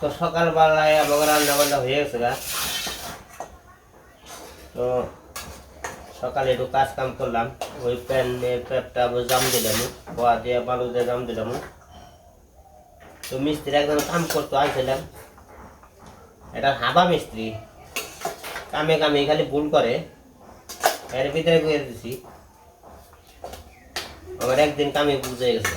তো সকালবেলায় আমাকে রান্না বান্না হয়ে গেছে গা। তো সকালে একটু কাজ কাম করলাম, ওই প্যানের প্যাপটা জাম দিলাম, পোয়া দিয়ে বালু দিয়ে জাম দিলাম। তো মিস্ত্রি একদম কাম করতে আনছিলাম এটা হাবা মিস্ত্রি, কামে কামে খালি ভুল করে, এর ভিতরে করে দিছি, আমার একদিন কামে বুঝে গেছে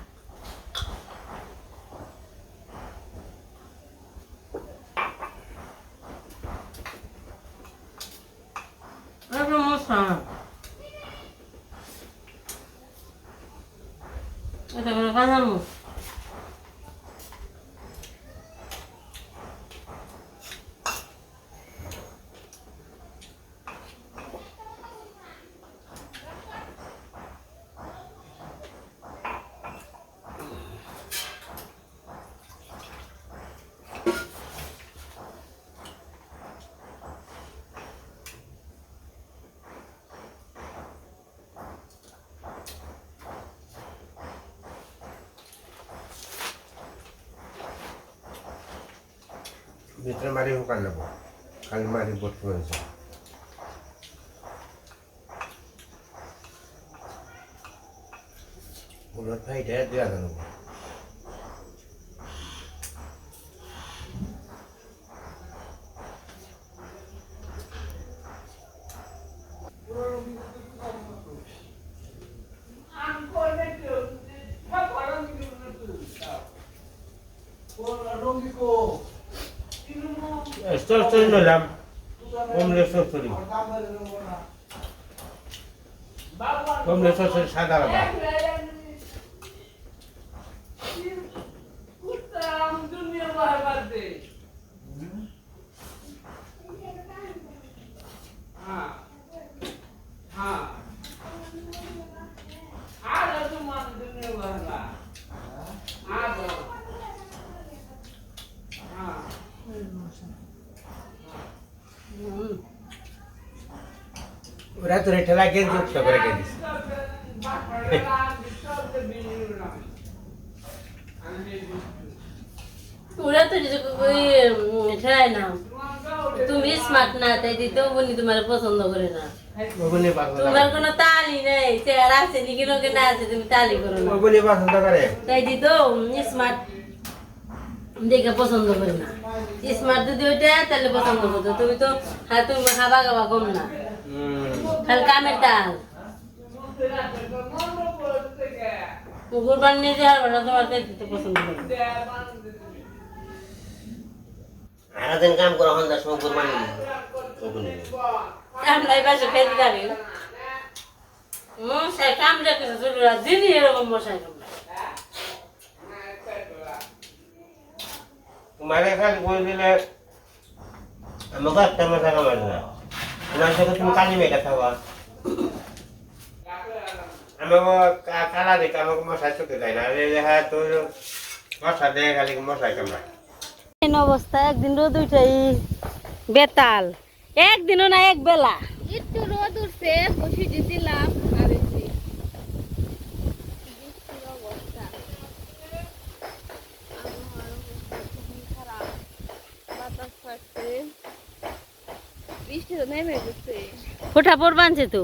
ভিতরে মারি হুকান নেব। খালি মারি ভর্তি হয়েছে উলট ভাইটা দেওয়া গেল স্টোর স্টোরি সাদা আলাদা ওরা তো রেটে লাগিয়ে দিচ্ছে করে দিচ্ছে ওরা তো ঠেলাই না। তুমি স্মার্ট না তাই দিতেও বলি তোমার পছন্দ করে না। তোমার কোনো তালি নেই চেয়ার আছে নাকি লোকে না আছে তুমি তালি করো না। পছন্দ করে তাই দিত স্মার্ট দেখে পছন্দ করে না। স্মার্ট যদি ওইটা তাহলে পছন্দ করতো। তুমি তো হ্যাঁ তুমি খাবা খাবা কম না। হুম খালি কামের তাল কুকুরবান নিয়ে যাওয়ার বেলা তোমার দিতে পছন্দ করে সারাদিন কাম করো হন্দার সময় কোরবানি ওগুলি আমরা এই পাশে খেতে থাকি মশাই কামড়ে কিছু শুরু দিনই এরকম মশাই তোমার এখানে বই দিলে আমাকে একটা মাথা কামাই না। তোমার সাথে তুমি কালি মেয়েটা থাকো। আমাকে কালা দেখে আমাকে মশাই চোখে যায় না। হ্যাঁ তোর মশা দেয় খালি মশাই কামায় অবস্থা একদিন রোদ উঠাই বেতাল একদিনও না এক বেলা। একটু রোদ উঠছে বসে এই যে বৃষ্টির অবস্থা আবহাওয়ার অবস্থা খুবই খারাপ বাতাস ফাটছে ফোটা পর বানছে তো?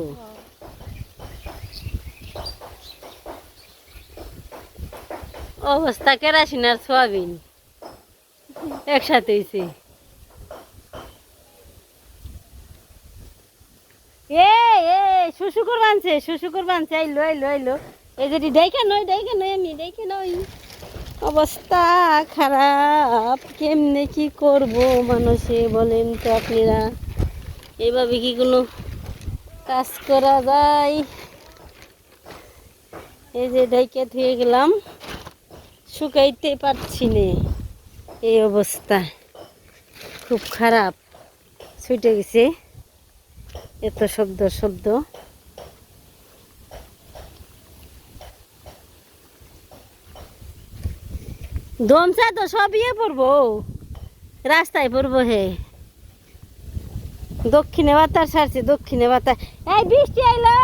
অবস্থা কেরাসিন আর সোয়াবিন। একসাথে হয়েছে এ এ শুশুকুর বানছে শুশুকুর বানছে আইলো আইলো আইলো। এই যেটি ডাইকে নই ডাইকে নই আমি, ডাইকে নই অবস্থা খারাপ। কেমনে কি করব মানুষে বলেন তো আপনারা? এভাবে কি কোনো কাজ করা যায়? এই যে ডাইকে ধুয়ে গেলাম, শুকাইতে পারছি নে। এই অবস্থা খুব খারাপ, ছুটে গেছে। এত শব্দ শব্দ। দমসা তো সব ইয়ে পড়ব, রাস্তায় পড়ব হে। দক্ষিণে বাতাস ছাড়ছে দক্ষিণে বাতাস। এই বৃষ্টি আইলো!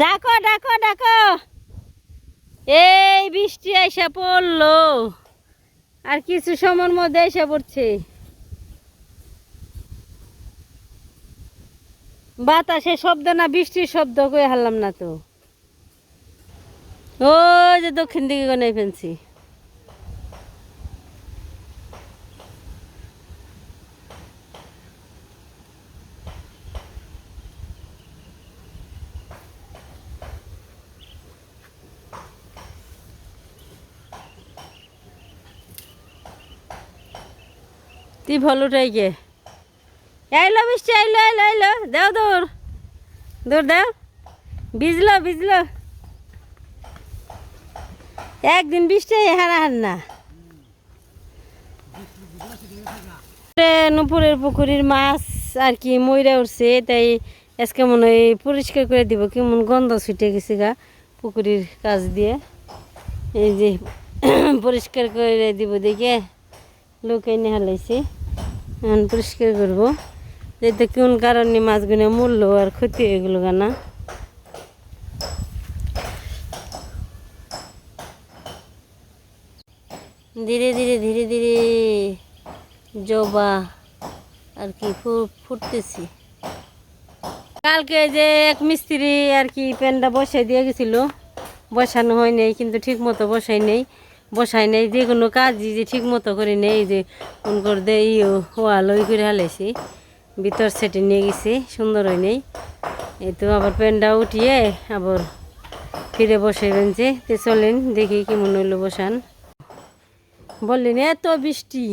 ডাকো ডাকো ডাকো! এই বৃষ্টি আইসা পড়ল। আর কিছু সময়ের মধ্যে এসে পড়ছে। বাতাসে শব্দ না, বৃষ্টির শব্দ কয়ে হারলাম না তো। ও যে দক্ষিণ দিকে গনাই ফেলছি। তুই ভালো গে আইলো বৃষ্টি আইলো আইলো আইলো। দাও দৌড়। দৌড় দাও। ভিজলো ভিজলো। একদিন বৃষ্টি, হারা হার না। নুপুরের পুকুরির মাছ আর কি ময়রা উঠছে তাই আজকে মনে হয় পরিষ্কার করে দিব, কেমন গন্ধ ছুটে গেছে গা পুকুরির কাজ দিয়ে। এই যে, পরিষ্কার করে দিব দেখে, লোক এনে হালাইছে। এখন পরিষ্কার করব। যাতে কোন কারণে মাছগুলো মূল্য আর ক্ষতি হয়ে গেল না? ধীরে ধীরে ধীরে ধীরে জবা আর কি ফুটতেছি। কালকে যে এক মিস্ত্রি আর কি প্যানটা বসাই দিয়ে গেছিল, বসানো হয় নাই, কিন্তু ঠিক মতো বসাই নেই। বসাই নেই, যে কোনো কাজই যে ঠিক মতো করে নেই যে কোন করে দে ইয়ে ওয়াল ওই করে হালাইছি। ভিতর সেটে নিয়ে গেছি, সুন্দর হয় নেই। এই তো আবার প্যানটা উঠিয়ে আবার ফিরে বসাইবেন যে, তে চলেন, দেখি কেমন হইল বসান। বললেন, এত বৃষ্টি।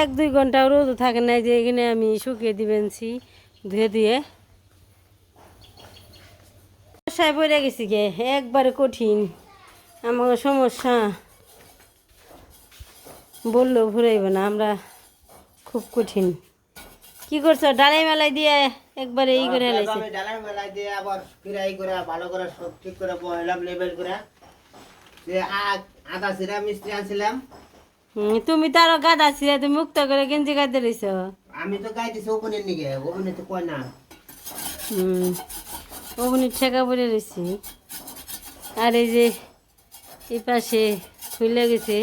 এক দুই ঘণ্টা রোদ থাকে না যে, এখানে আমি শুকিয়ে দিবেনছি ধুয়ে ধুয়ে। সমস্যায় পড়ে গেছি গে, একবারে কঠিন। আমার সমস্যা। বললেও ঘুরাইব না আমরা খুব কঠিন। কি করছ? ডালাই মেলাই দিয়ে একবারে ই করে হেলাইছে আমি ডালার দিয়ে আবার ফিরাই করে ভালো করে সব ঠিক করে বহাইলাম লেবেল করে। যে আ- আদা সিরা মিস্ত্রি আনছিলাম। তুমি তো আরও গাদা ছিলে তুমি মুক্ত করে গেঞ্জি গাইতে রইছ। আমি তো গাইতেছি ওপেনের নিকে ওপেনে তো কয় না। হুম ওগুনি ঠেকা পড়ে রয়েছি আর এই যে এই পাশে খুলে গেছে।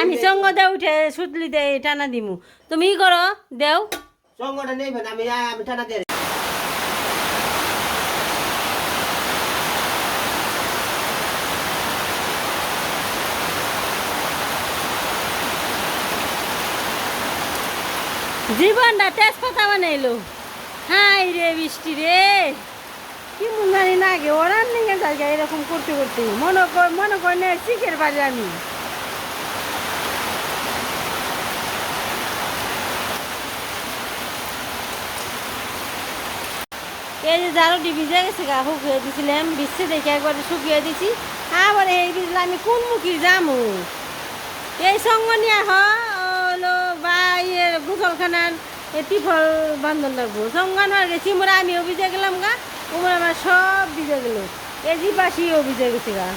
আমি সঙ্গ দে উঠে সুতলি দে টানা দিমু। তুমি ই করো দেও। সঙ্গটা নেবেন আমি আমি টানা দিয়ে জীবনটা তেজপাতা বানাইলো। হাই রে বৃষ্টি রে। কি জানি না আগে ওরান নিয়ে জায়গা এরকম করতে করতে। মনে কর মনে কর না, শিখের বাড়ি আমি। এই যে জারোটি ভিজে গেছে গা, শুকিয়ে দিছিলাম বিচ্ছে দেখে একবারে শুকিয়ে দিছি। আবার এই বিজলে আমি কোন মুখী যামু? এই সঙ্গ নিয়ে হলো বা ইয়ে গোসলখানার এই টিফল বান্ধন লাগবো। সঙ্গান হয়ে গেছি মোরা আমিও ভিজে গেলাম গা। ওমরা আমার সব ভিজে গেল। এই জি পাশিও ভিজে গেছে গা।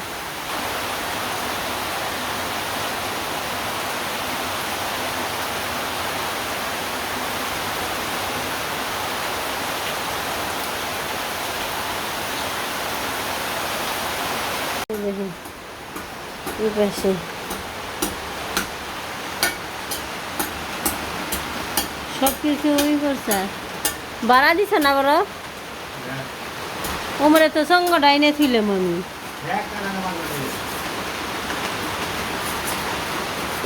দেখুন, সব কিছু ওই করছে। বাড়া দিছ না বড়? ওমরে তো সঙ্গ ডাইনে থুইলে আমি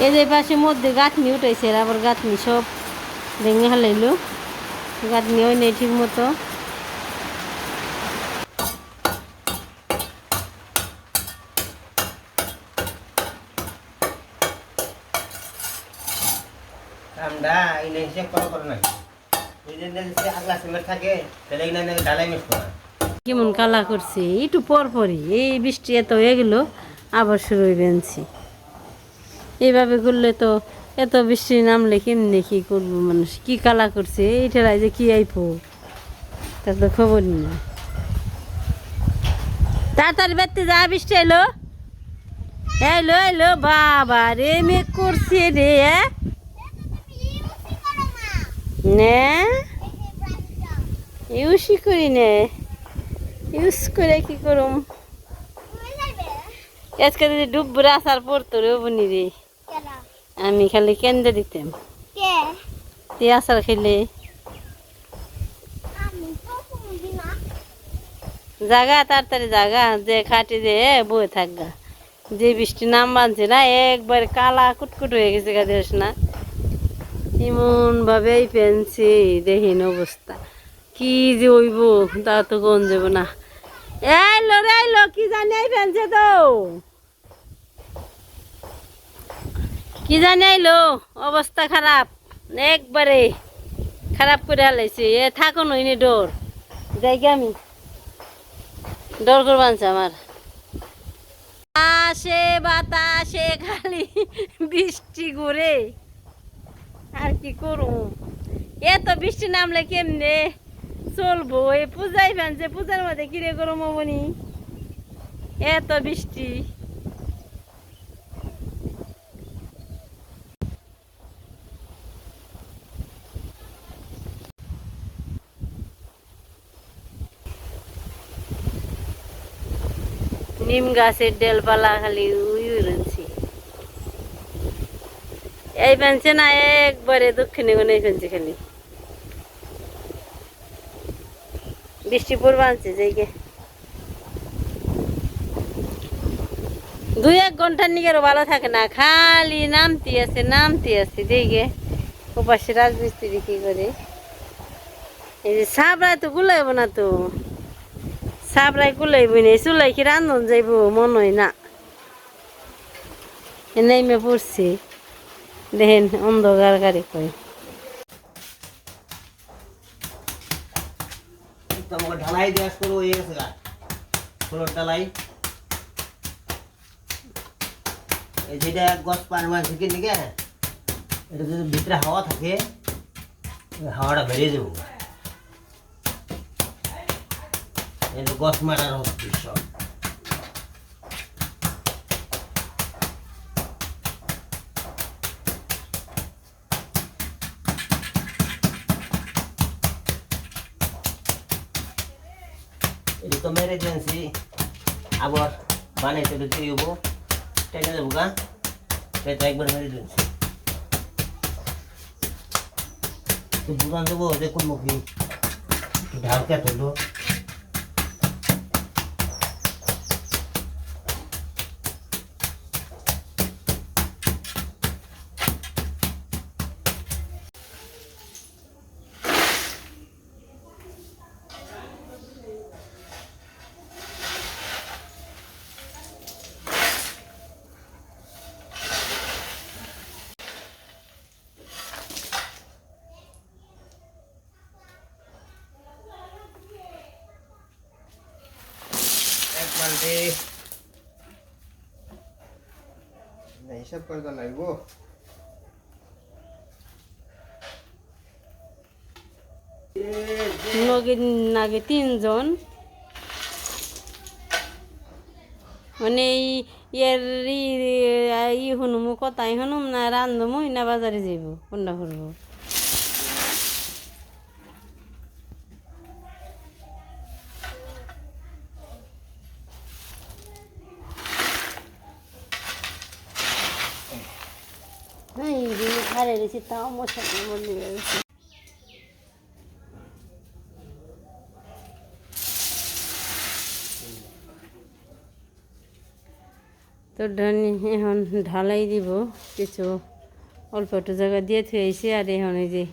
এই যে পাশে মধ্যে গাঁথনি উঠাইছে আবার গাঁথনি সব ভেঙে হালাইলো গাঁথনি হয় নাই ঠিক মতো। আমরা এনে হিসেব করা করে নাই। এই যে আগলা থাকে, তাহলে এখানে ঢালাই মিস করা কেমন কালা করছে? একটু পর পরই। এই বৃষ্টি এত হয়ে গেল, আবার শুরু হয়ে এইভাবে করলে তো এত বৃষ্টি নামলে কেমনি কি করব মানুষ? কি কালা করছে? এইটার যে কি আইপো তার তো খবরই না তাড়াতাড়ি বাড়তে যা, বৃষ্টি এলো এলো এলো বাবা রে, মেঘ করছে রে? নে। ইউসি করি নে। ইউজ করে কি করুম? আজকে যদি ডুবরে আসার পড়তো রে বনি রে। আমি খালি কেন্দ্রে দিতাম। তুই আসার খেলে জাগা তাড়াতাড়ি জাগা যে খাটি যে বয়ে থাকগা। যে বৃষ্টি নাম বানছে না একবার কালা কুটকুট হয়ে গেছে গা দেশ না? এমন ভাবে পেনছি দেহিন অবস্থা। কি যে হইব তা তো কোন যাব না। এলো রে এলো কি জানি এই ফেলছে তো। কি জানি অবস্থা খারাপ, একবারে খারাপ করে হালাইছে এ, থাকো নইনি ডোর। যাই আমি। ডর করবানছে আমার। আসে বাতাসে খালি বৃষ্টি ঘুরে। আর কি করুম এত বৃষ্টি নামলে কেমনে? চলবো। এই পূজাই ফেনছে পূজার মধ্যে কিরে গরম হবনি এত বৃষ্টি। নিম গাছের ডেলপালা খালি উই উড়ছি এই ফেনছে না একবারে দক্ষিণে কোনে ফেনছে খালি বৃষ্টি পড়বে আনছে দুই এক ঘণ্টার নিকেরও ভালো থাকে না, খালি নামতি আছে নামতি আছে দেখে ওপাশে রাজমিস্ত্রি কি করে? এই যে সাবরায় তো গুলাইব না তো। সাবরাই গুলাইব না চুলাই কি রান্ধন যাইব মন হয় না নেমে পড়ছে। দেখেন অন্ধকার গাড়ি কই। ঢালাই দেওয়া শুরু হয়ে গেছে গা ফ্লোর যেটা গছ পান মানছে কি নাকি এটা যদি ভিতরে হাওয়া থাকে হাওয়াটা বেরিয়ে যাব। গছ মারার হচ্ছে সব মেরে দিয়েছি আবার বানাইতে দিতে দেবো। টেনে দেবো গা। সেটা একবার মেরে দিয়েছি দোকান দেবো দেখুন মুখি ঢালকে তুলো বালতি হিসাব করে তো লাগবো নগে তিনজন মানে এই ইয়ার ই- শুনুম কথাই শুনুম না রান্ধমো না বাজারে যাইব কোনটা করব এই ঘরে রয়েছে তাও মশা মনে রয়েছে তো ঢানি এখন ঢালাই দিব। কিছু অল্প একটু জায়গা দিয়ে থুয়েছি আর এখন এই যে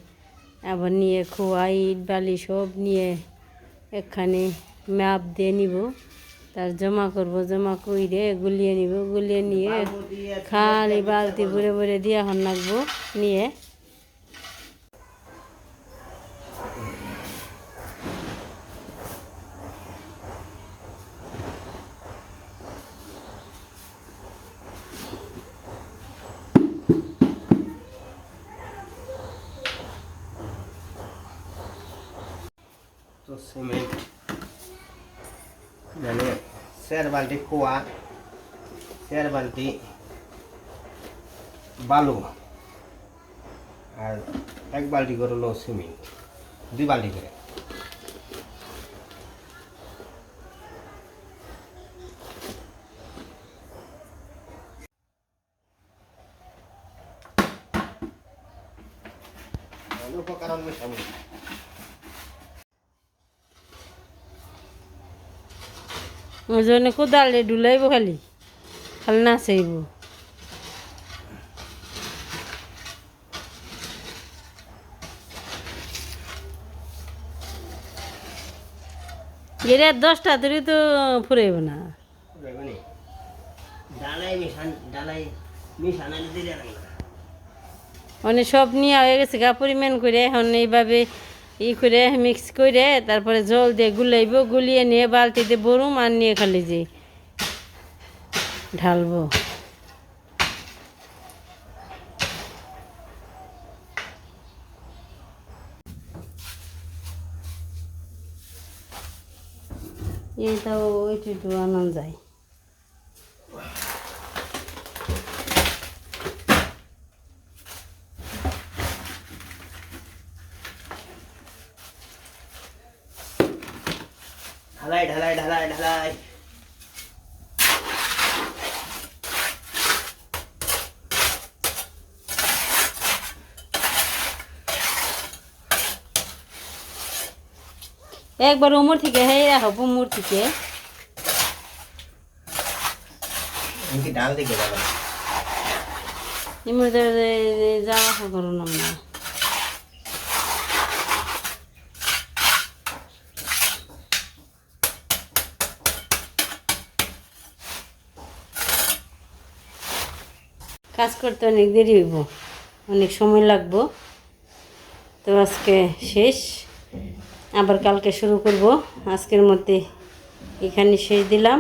আবার নিয়ে খোয়া ইট বালি সব নিয়ে একখানে ম্যাপ দিয়ে নিব। তার জমা করব জমা কইরে গুলিয়ে নিব গুলিয়ে নিয়ে খালি বালতি ভরে ভরে দিয়া হন রাখব নিয়ে তো সিমেন্ট মানে চার বালতি খোয়া চার বালতি বালু, আর এক বালতি করে হলো সিমেন্ট, দুই বালতি করে। ওই জন্য কোদালে ডুলাইব খালি খালি না চাইব এর দশটা ধরে তো ফুরাইব না। মানে সব নিয়ে হয়ে গেছে গা পরিমাণ করে এখন এইভাবে ই করে মিক্স করে তারপরে জল দিয়ে গুলাইব, গুলিয়ে নিয়ে বালতিতে বরুম আর নিয়ে খালি যে ঢালবো। এইটাও ওইটুকু আনন্দ যায় ঢালাই ঢালাই ঢালাই ঢালাই একবার উমর থেকে হ্যাঁ রাখো উমর থেকে। এমনি ডাল দিকে যাবে ইমর যাওয়া আসা করো না কাজ করতে অনেক দেরি হইব অনেক সময় লাগবো। তো আজকে শেষ। আবার কালকে শুরু করব। আজকের মধ্যে এখানে শেষ দিলাম।